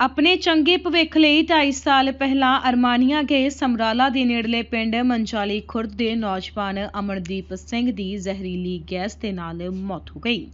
ਆਪਣੇ ਚੰਗੇ ਭਵਿੱਖ ਲਈ 2.5 ਸਾਲ ਪਹਿਲਾਂ ਅਰਮਾਨੀਆ ਗਏ ਸਮਰਾਲਾ ਦੇ ਨੇੜਲੇ ਪਿੰਡ ਮੰਚਾਲੀ ਖੁਰਦ ਦੇ ਨੌਜਵਾਨ ਅਮਨਦੀਪ ਸਿੰਘ ਦੀ ਜ਼ਹਿਰੀਲੀ ਗੈਸ ਦੇ ਨਾਲ ਮੌਤ ਹੋ ਗਈ।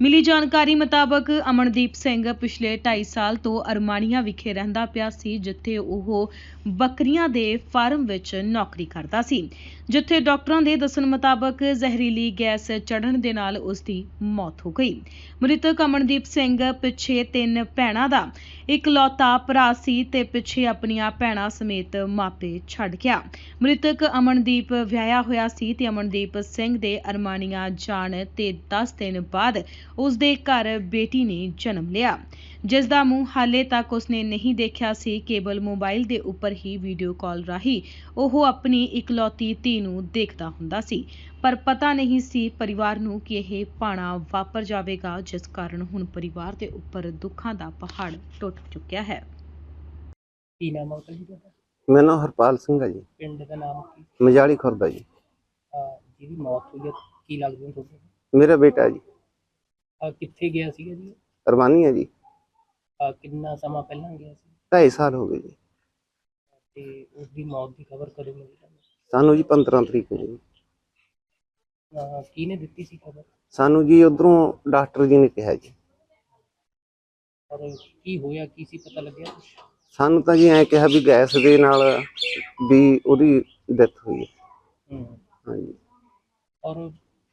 ਮਿਲੀ ਜਾਣਕਾਰੀ ਮੁਤਾਬਕ ਅਮਨਦੀਪ ਸਿੰਘ ਪਿਛਲੇ 2.5 ਸਾਲ ਤੋਂ ਅਰਮਾਨੀਆ ਵਿਖੇ ਰਹਿੰਦਾ ਪਿਆ ਸੀ, ਜਿੱਥੇ ਉਹ ਬੱਕਰੀਆਂ ਦੇ ਫਾਰਮ ਵਿੱਚ ਨੌਕਰੀ ਕਰਦਾ ਸੀ। ਜਿੱਥੇ ਡਾਕਟਰਾਂ ਦੇ ਦੱਸਣ ਮੁਤਾਬਕ ਜ਼ਹਿਰੀਲੀ ਗੈਸ ਚੜ੍ਹਨ ਦੇ ਨਾਲ ਉਸ ਦੀ ਮੌਤ ਹੋ ਗਈ। ਮ੍ਰਿਤਕ ਅਮਨਦੀਪ ਸਿੰਘ ਪਿੱਛੇ ਤਿੰਨ ਭੈਣਾਂ ਦਾ ਇਕਲੌਤਾ ਭਰਾ ਸੀ ਤੇ ਪਿੱਛੇ ਆਪਣੀਆਂ ਭੈਣਾਂ ਸਮੇਤ ਮਾਪੇ ਛੱਡ ਗਿਆ। ਮ੍ਰਿਤਕ ਅਮਨਦੀਪ ਵਿਆਹਿਆ ਹੋਇਆ ਸੀ ਤੇ ਅਮਨਦੀਪ ਸਿੰਘ ਦੇ ਅਰਮਾਨੀਆ ਜਾਣ ਤੇ 10 ਦਿਨ ਬਾਅਦ ਉਸ ਦੇ ਘਰ ਬੇਟੀ ਨੇ ਜਨਮ ਲਿਆ। ਜਿਸ ਦਾ ਮੂੰਹ ਹਾਲੇ ਤੱਕ ਉਸਨੇ ਨਹੀਂ ਦੇਖਿਆ ਸੀ ਕੇਵਲ ਮੋਬਾਈਲ ਦੇ ਉੱਪਰ ਹੀ ਵੀਡੀਓ ਕਾਲ ਰਾਹੀਂ ਉਹ ਆਪਣੀ ਇਕਲੌਤੀ ਧੀ ਨੂੰ ਦੇਖਦਾ ਹੁੰਦਾ ਸੀ। ਪਰ ਪਤਾ ਨਹੀਂ ਸੀ ਪਰਿਵਾਰ ਨੂੰ ਕਿ ਇਹ ਪਾਣਾ ਵਾਪਰ ਜਾਵੇਗਾ ਜਿਸ ਕਾਰਨ ਹੁਣ ਪਰਿਵਾਰ ਦੇ ਉੱਪਰ ਦੁੱਖਾਂ ਦਾ ਪਹਾੜ ਟੁੱਟ ਚੁੱਕਿਆ ਹੈ। ਕੀ ਨਾਮ ਆ ਅੰਕਲ ਜੀ ਤੁਹਾਡਾ? ਮੇਰਾ ਨਾਮ ਹਰਪਾਲ ਸਿੰਘ ਹੈ ਜੀ। ਪਿੰਡ ਦਾ ਨਾਮ ਕੀ? ਮਜਾਲੀ ਖੁਰਦਾ ਜੀ। ਅਹ ਜਿਹਦੀ ਮੌਤ ਹੋਈ ਹੈ ਕੀ ਲੱਗਦਾ ਤੁਹਾਨੂੰ? ਮੇਰਾ ਬੇਟਾ ਜੀ। ਅਹ ਕਿੱਥੇ ਗਿਆ ਸੀਗਾ ਜੀ? ਅਰਮਾਨੀ ਹੈ ਜੀ। ਅਹ ਕਿੰਨਾ ਸਮਾਂ ਪਹਿਲਾਂ ਗਿਆ ਸੀ? 2.5 ਸਾਲ ਹੋ ਗਏ ਜੀ। ਤੇ ਉਸ ਦੀ ਮੌਤ ਦੀ ਖਬਰ ਕਦੋਂ ਮਿਲੀ ਤੁਹਾਨੂੰ? ਸਾਨੂੰ ਜੀ 15 ਤਰੀਕ ਨੂੰ ਜੀ। ਅਹ ਕਿਹਨੇ ਦਿੱਤੀ ਸੀ ਖਬਰ? ਸਾਨੂੰ ਜੀ ਉਧਰੋਂ ਡਾਕਟਰ ਜੀ ਨੇ ਕਿਹਾ ਜੀ। ਔਰ ਕੀ ਹੋਇਆ ਕੀ ਸੀ ਪਤਾ ਲੱਗਿਆ ਕੁਛ? ਸਾਨੂੰ ਤਾਂ ਜੀ ਐ ਕਿਹਾ ਵੀ ਗੈਸ ਦੇ ਨਾਲ ਵੀ ਉਹਦੀ ਡੈਥ ਹੋਈ ਹੈ। ਹੂੰ। ਹਾਂਜੀ। ਔਰ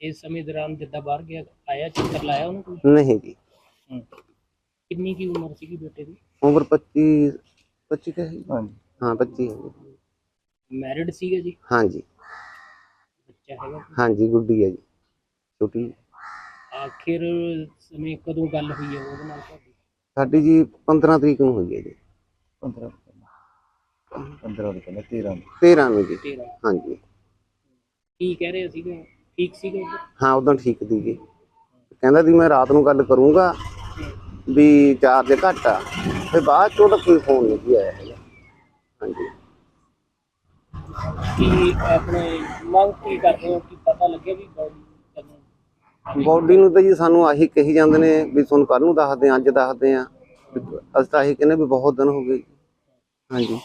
ਇਸ ਸਮੇਂ ਦੌਰਾਨ ਜਿੱਦਾਂ ਬਾਹਰ ਗਿਆ ਆਇਆ ਚੱਕਰ ਲਾਇਆ ਉਹਨੂੰ ਕੋਈ? ਨਹੀਂ ਜੀ। ਹੂੰ। ਕਿੰਨੀ ਕੀ ਉਮਰ ਸੀਗੀ ਬੇਟੇ ਦੀ? ਉਮਰ 25 25 ਕਹੇ ਜੀ। ਹਾਂਜੀ। ਹਾਂ 25 ਹੈ ਜੀ। ਮੈਰਿਡ ਸੀਗਾ ਜੀ? ਹਾਂਜੀ ਬੱਚਾ ਹੈਗਾ? ਹਾਂਜੀ ਗੁੱਡੀ ਹੈ ਜੀ। ਛੋਟੀ ਆਖਿਰ ਸਮੇਂ ਕਦੋਂ ਗੱਲ ਹੋਈ ਹੈ ਉਹਦੇ ਨਾਲ ਤੁਹਾਡੀ? ਸਾਡੀ ਜੀ 15 ਤਰੀਕ ਨੂੰ ਹੋਈ ਹੈ ਜੀ। 15 15 ਦੇ ਪਹਿਲਾਂ 13 13 ਨੂੰ। ਜੀ। ਹਾਂਜੀ ਕੀ ਕਹਿ ਰਹੇ ਸੀਗੇ? ਠੀਕ ਸੀਗੇ? ਹਾਂ ਉਦੋਂ ਠੀਕ ਜੀ ਕਹਿੰਦਾ ਸੀ ਮੈਂ ਰਾਤ ਨੂੰ ਗੱਲ ਕਰੂੰਗਾ ਵੀ ਚਾਰਜ ਘੱਟ ਆ। ਫਿਰ ਬਾਅਦ ਚ ਉਹਦਾ ਕੋਈ ਫੋਨ ਨਹੀਂ ਆਇਆ ਹੈਗਾ। ਹਾਂਜੀ। ਕੀ ਆਪਣੇ ਮੰਗ ਕੀ ਕਰਦੇ ਹੋ? ਕਿ ਪਤਾ ਲੱਗੇ ਵੀ ਬੋਡੀ ਨੂੰ ਤਾਂ ਜੀ ਸਾਨੂੰ ਆਹੀ ਕਹੀ ਜਾਂਦੇ ਨੇ ਵੀ ਤੁਹਾਨੂੰ ਕੱਲ ਨੂੰ ਦੱਸਦੇ ਆ ਅੱਜ ਦੱਸਦੇ ਆ ਅਸੀਂ ਤਾਂ ਆਹੀ ਕਹਿੰਦੇ ਵੀ ਬਹੁਤ ਦਿਨ ਹੋ ਗਏ ਹਾਂਜੀ।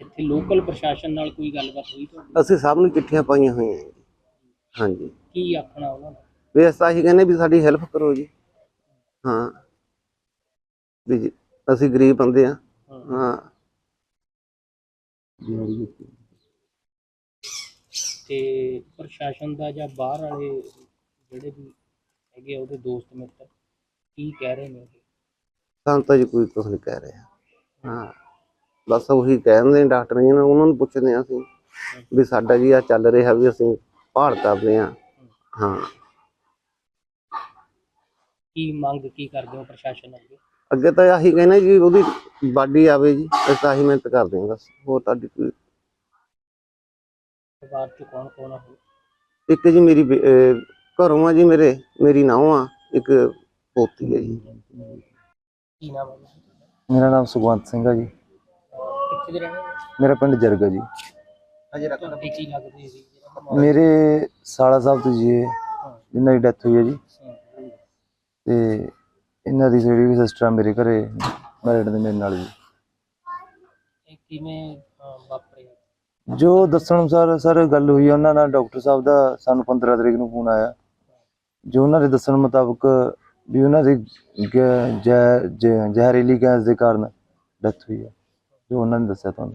ਇੱਥੇ ਲੋਕਲ ਪ੍ਰਸ਼ਾਸਨ ਨਾਲ ਕੋਈ ਗੱਲਬਾਤ ਹੋਈ ਤੁਹਾਡੀ? ਅਸੀਂ ਸਭ ਨੂੰ ਚਿੱਠੀਆਂ ਪਾਈਆਂ ਹੋਈਆਂ ਹਾਂਜੀ। ਕੀ ਆਖਣਾ ਉਹਨਾਂ ਦਾ ਵੀ ਅਸੀਂ ਆਹੀ ਕਹਿੰਦੇ ਵੀ ਸਾਡੀ ਹੈਲਪ ਕਰੋ ਜੀ। ਹਾਂ। ਵੀ ਜੀ, ਅਸੀਂ ਗਰੀਬ ਬੰਦੇ ਆ ਹਾਂ। ਤੇ ਪ੍ਰਸ਼ਾਸਨ ਦਾ ਜਾਂ ਬਾਹਰ ਵਾਲੇ ਜਿਹੜੇ ਵੀ ਹੈਗੇ ਆ ਉਹਦੇ ਦੋਸਤ ਮਿੱਤਰ ਕੀ ਕਹਿ ਰਹੇ ਨੇ ਸਾਨੂੰ ਤਾਂ ਜੀ ਕੋਈ ਕੁਝ ਨਹੀਂ ਕਹਿ ਰਿਹਾ। ਹਾਂ। ਬਸ ਉਹੀ ਕਹਿੰਦੇ ਨੇ ਡਾਕਟਰ ਜੀ ਨੇ ਉਹਨਾਂ ਨੂੰ ਪੁੱਛਦੇ ਆ ਅਸੀਂ ਵੀ ਸਾਡਾ ਜੀ ਆ ਚੱਲ ਰਿਹਾ ਵੀ ਅਸੀਂ ਭਾਲ ਕਰਦੇ ਆ ਹਾਂ। ਕੀ ਮੰਗ ਕੀ ਕਰਦੇ ਹੋ ਪ੍ਰਸ਼ਾਸਨ ਅੱਗੇ? ਅੱਗੇ ਤਾਂ ਆਹੀ ਕਹਿੰਦੇ ਜੀ ਉਹਦੀ ਬਾਡੀ ਆਵੇ ਜੀ ਅਸੀਂ ਤਾਂ ਆਹੀ ਮਿਹਨਤ ਕਰਦੇ ਹਾਂ ਬਸ। ਹੋਰ ਤੁਹਾਡੀ ਕੋਈ ਪਰਿਵਾਰ ਚ ਕੌਣ ਕੌਣ ਹੋ ਇੱਕ ਜੀ ਮੇਰੀ ਬੇ- ਅਹ ਘਰੋਂ ਆ ਜੀ ਮੇਰੇ ਮੇਰੀ ਨਾਂਹ ਆ ਇੱਕ ਪੋਤੀ ਹੈ ਜੀ। ਕੀ ਨਾਮ ਹੈ ਜੀ? ਮੇਰਾ ਨਾਮ ਸੁਖਵੰਤ ਸਿੰਘ ਹੈ ਜੀ। ਅਹ ਕਿੱਥੇ ਦੇ ਰਹਿਣੇ ਵਾਲੇ? ਮੇਰਾ ਪਿੰਡ ਜਰਗਾ ਜੀ। ਤੁਹਾਡੇ ਕੀ ਲੱਗਦੇ ਸੀ ਮੇਰੇ ਸਾਲਾ ਸਾਹਿਬ ਤੋਂ ਜੀ ਇਹ, ਜਿਨ੍ਹਾਂ ਦੀ ਡੈਥ ਹੋਈ ਹੈ ਜੀ। ਤੇ ਇਹਨਾਂ ਦੀ ਜਿਹੜੀ ਵੀ ਸਿਸਟਰ ਆ ਮੇਰੇ ਘਰੇ ਮੈਰਿਡ ਦੇ ਮੇਰੇ ਨਾਲ ਜੀ। ਇਹ ਕਿਵੇਂ ਅਹ, ਵਾਪਰਿਆ ਜੋ ਦੱਸਣ ਅਨੁਸਾਰ ਸਰ ਗੱਲ ਹੋਈ ਆ ਉਹਨਾਂ ਨਾਲ ਡਾਕਟਰ ਸਾਹਿਬ ਦਾ ਸਾਨੂੰ 15 ਤਰੀਕ ਨੂੰ ਫੋਨ ਆਇਆ। ਜੋ ਉਹਨਾਂ ਦੇ ਦੱਸਣ ਮੁਤਾਬਕ ਵੀ ਉਹਨਾਂ ਦੀ ਗੈ- ਜ਼ਹਿ- ਜ਼ਹਿ- ਜ਼ਹਿਰੀਲੀ ਗੈਸ ਦੇ ਕਾਰਨ ਡੈਥ ਹੋਈ ਹੈ ਜੋ ਉਹਨਾਂ ਨੇ ਦੱਸਿਆ ਤੁਹਾਨੂੰ।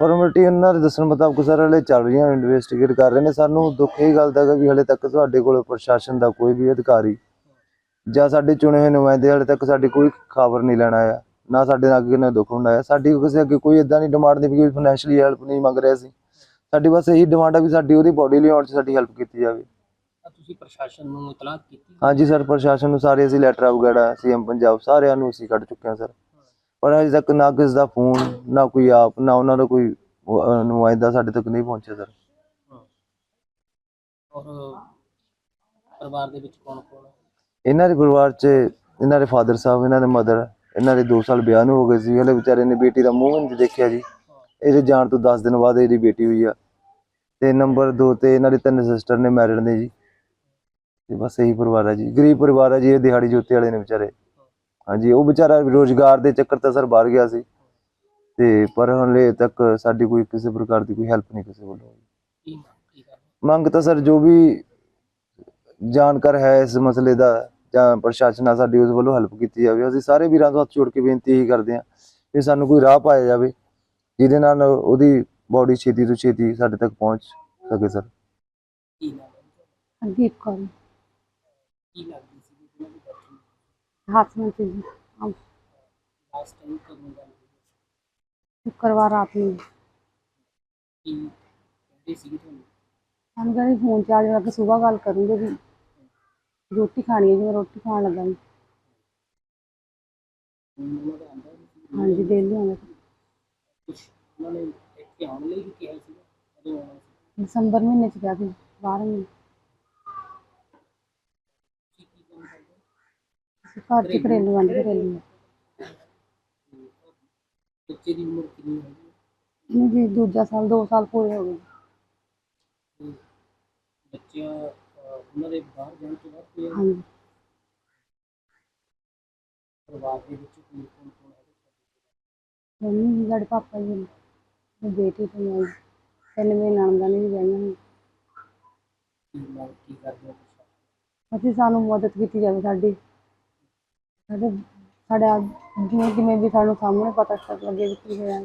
ਫਾਰਮੈਲਿਟੀ ਉਹਨਾਂ ਦੇ ਦੱਸਣ ਮੁਤਾਬਕ ਸਰ ਹਲੇ ਚੱਲ ਰਹੀਆਂ ਇਨਵੈਸਟੀਗੇਟ ਕਰ ਰਹੇ ਨੇ। ਸਾਨੂੰ ਦੁੱਖ ਇਹ ਗੱਲ ਦਾ ਵੀ ਹਲੇ ਤੱਕ ਤੁਹਾਡੇ ਕੋਲ ਪ੍ਰਸ਼ਾਸਨ ਦਾ ਕੋਈ ਵੀ ਅਧਿਕਾਰੀ ਜਾਂ ਸਾਡੇ ਚੁਣੇ ਹੋਏ ਨੁਮਾਇੰਦੇ ਹਲੇ ਤੱਕ ਸਾਡੀ ਕੋਈ ਖਬਰ ਨਹੀਂ ਲੈਣ ਆਇਆ। ਨਾ ਸਾਡੇ ਨਾਲ ਅੱਗੇ ਨਾ ਦੁੱਖ ਹੁੰਦਾ ਸਾਡੀ ਕਿਸੇ ਅੱਗੇ ਕੋਈ ਇਦਾਂ ਦੀ ਡਿਮਾਂਡ ਨਹੀਂ ਵੀ ਫਾਈਨੈਂਸ਼ੀਅਲੀ ਹੈਲਪ ਨਹੀਂ ਮੰਗ ਰਿਹਾ ਸੀ। ਸਾਡੀ ਬਸ ਇਹੀ ਡਿਮਾਂਡ ਆ ਵੀ ਸਾਡੀ ਉਹਦੀ ਬੋਡੀ ਲਿਆਉਣ 'ਚ ਸਾਡੀ ਹੈਲਪ ਕੀਤੀ ਜਾਵੇ। ਤੁਸੀਂ ਪ੍ਰਸ਼ਾਸਨ ਨੂੰ ਇਤਲਾਹ ਕੀਤੀ ਹਾਂਜੀ ਸਰ ਪ੍ਰਸ਼ਾਸਨ ਨੂੰ ਸਾਰੇ ਅਸੀਂ ਲੈਟਰ ਵਗੈਰਾ ਸੀਐਮ ਪੰਜਾਬ ਸਾਰਿਆਂ ਨੂੰ ਅਸੀਂ ਕੱਢ ਚੁੱਕੇ ਹਾਂ ਸਰ। ਪਰ ਅਜੇ ਤੱਕ ਨਾ ਕਿਸ ਦਾ ਫੋਨ ਨਾ ਕੋਈ ਆਪ ਨਾ ਉਹਨਾਂ ਦਾ ਕੋਈ ਅਹ, ਨੁਮਾਇੰਦਾ ਸਾਡੇ ਤੱਕ ਨਹੀਂ ਪਹੁੰਚਿਆ ਸਰ। ਔਰ ਪਰਿਵਾਰ ਦੇ ਵਿੱਚ ਕੌਣ ਕੌਣ ਹੈ ਇਹਨਾਂ ਦੇ ਪਰਿਵਾਰ 'ਚ ਇਹਨਾਂ ਦੇ ਫਾਦਰ ਸਾਹਿਬ ਇਹਨਾਂ ਦੇ ਮਦਰ ਇਹਨਾਂ ਦੇ 2 ਸਾਲ ਵਿਆਹ ਨੂੰ ਹੋ ਗਏ ਸੀ। ਹਲੇ ਵਿਚਾਰੇ ਨੇ ਬੇਟੀ ਦਾ ਮੂੰਹ ਨਹੀਂ ਦੇਖਿਆ ਜੀ। ਇਹਦੇ ਜਾਣ ਤੋਂ 10 ਦਿਨ ਬਾਅਦ ਇਹਦੀ ਬੇਟੀ ਹੋਈ ਆ। ਤੇ ਨੰਬਰ 2 ਤੇ ਇਹਨਾਂ ਦੇ ਤਿੰਨ ਸਿਸਟਰ ਨੇ ਮੈਰਿਡ ਨੇ ਜੀ। ਤੇ ਬਸ ਇਹੀ ਪਰਿਵਾਰ ਹੈ ਜੀ। ਗਰੀਬ ਪਰਿਵਾਰ ਹੈ ਜੀ ਇਹ ਦਿਹਾੜੀ ਜੋਤੇ ਵਾਲੇ ਨੇ ਵਿਚਾਰੇ। ਹਾਂਜੀ ਉਹ ਵਿਚਾਰਾ ਰੋਜ਼ਗਾਰ ਦੇ ਚੱਕਰ ਤਾਂ ਸਰ ਬਾਹਰ ਗਿਆ ਸੀ। ਤੇ ਪਰ ਹਲੇ ਤੱਕ ਸਾਡੀ ਕੋਈ ਕਿਸੇ ਪ੍ਰਕਾਰ ਦੀ ਕੋਈ ਹੈਲਪ ਨਹੀਂ ਕਿਸੇ ਵੱਲੋਂ ਹੋਈ। ਕੀ ਮੰਗ ਤਾਂ ਸਰ ਜੋ ਵੀ ਜਾਣਕਾਰ ਹੈ ਇਸ ਮਸਲੇ ਦਾ ਜਾਂ ਪ੍ਰਸ਼ਾਸਨ ਆ ਸਾਡੀ ਉਸ ਵੱਲੋਂ ਹੈਲਪ ਕੀਤੀ ਜਾਵੇ। ਅਸੀਂ ਸਾਰੇ ਵੀਰਾਂ ਤੋਂ ਹੱਥ ਜੋੜ ਕੇ ਬੇਨਤੀ ਇਹੀ ਕਰਦੇ ਹਾਂ ਕਿ ਸਾਨੂੰ ਕੋਈ ਰਾਹ ਪਾਇਆ ਜਾਵੇ ਜਿਹਦੇ ਨਾਲ ਉਹਦੀ ਬਾਡੀ ਛੇਤੀ ਤੋਂ ਛੇਤੀ ਸਾਡੇ ਤੱਕ ਪਹੁੰਚ ਸਕੇ ਸਰ। ਕੀ ਨਾਮ ਹੈ? ਕੌਰ। ਕੀ ਬੈਠੀ ਹਸਬੈਂਡ ਸੀ ਜੀ ਹਾਂ, ਲਾਸਟ ਟਾਈਮ ਕਦੋਂ ਗੱਲ ਹੋਈ ਨੂੰ। ਕੀ ਕਹਿੰਦੇ ਸੀ ਤੁਹਾਨੂੰ ਸਾਨੂੰ ਕਹਿੰਦੇ ਫੋਨ ਚਾਰਜ ਲਾ ਸਵੇਰ ਗੱਲ ਕਰੂੰਗੇ ਵੀ ਰੋਟੀ ਖਾਣੀ ਹੈ ਜੀ ਮੈਂ ਰੋਟੀ ਖਾਣ ਲੱਗਾ ਜੀ ਹਾਂਜੀ ਦੇ ਲਿਆਉਂਗੇ ਕੁਛ ਉਹਨਾਂ ਨੇ ਇੱਥੇ ਆਉਣ ਲਈ ਵੀ ਕਿਹਾ ਸੀ। ਕਦੋਂ ਆਉਣਾ ਸੀ ਦਸੰਬਰ ਮਹੀਨੇ ਚ ਗਿਆ ਸੀ ਬਾਹਰ ਮਹੀਨੇ ਕੀ ਕੀ ਕੰਮ ਕਰਦੇ ਹੋ? ਅਸੀਂ ਘਰ ਚ ਘਰੇਲੂ ਆਂਦੇ ਘਰੇਲੂ ਤੇ ਬੱਚੇ ਦੀ ਉਮਰ ਕਿੰਨੀ ਹੈ ਨਹੀਂ ਜੀ ਦੂਜਾ ਸਾਲ 2 ਸਾਲ ਪੂਰੇ ਹੋ ਗਏ। ਤੇ ਬੱਚਿਆਂ ਅਹ, ਉਹਨਾਂ ਦੇ ਬਾਹਰ ਜਾਣ ਤੋਂ ਬਾਅਦ ਕੋਈ ਹਾਂਜੀ। ਪਰਿਵਾਰ ਦੇ ਵਿੱਚ ਕੋਈ ਕੌਣ ਕੌਣ ਹੈ? ਮੰਮੀ ਜੀ ਸਾਡੇ ਪਾਪਾ ਜੀ ਨੇ ਤੇ ਬੇਟੀ ਤੇ ਮੈਂ ਜੀ। ਤਿੰਨ ਮਹੀਨੇ ਨਣਦਾਂ ਨੇ ਵੀ ਵਿਆਹੀਆਂ ਨੇ। ਕੀ ਮੰਗ ਕੀ ਕਰਦੇ ਹੋ ਤੁਸੀਂ? ਅਸੀਂ ਸਾਨੂੰ ਮਦਦ ਕੀਤੀ ਜਾਵੇ ਸਾਡੀ। ਸਾਡੇ ਸਾਡਾ ਜਿਵੇਂ ਕਿਵੇਂ ਵੀ ਸਾਨੂੰ ਸਾਹਮਣੇ ਪਤਾ ਲੱਗੇ ਵੀ ਕੀ ਹੋਇਆ।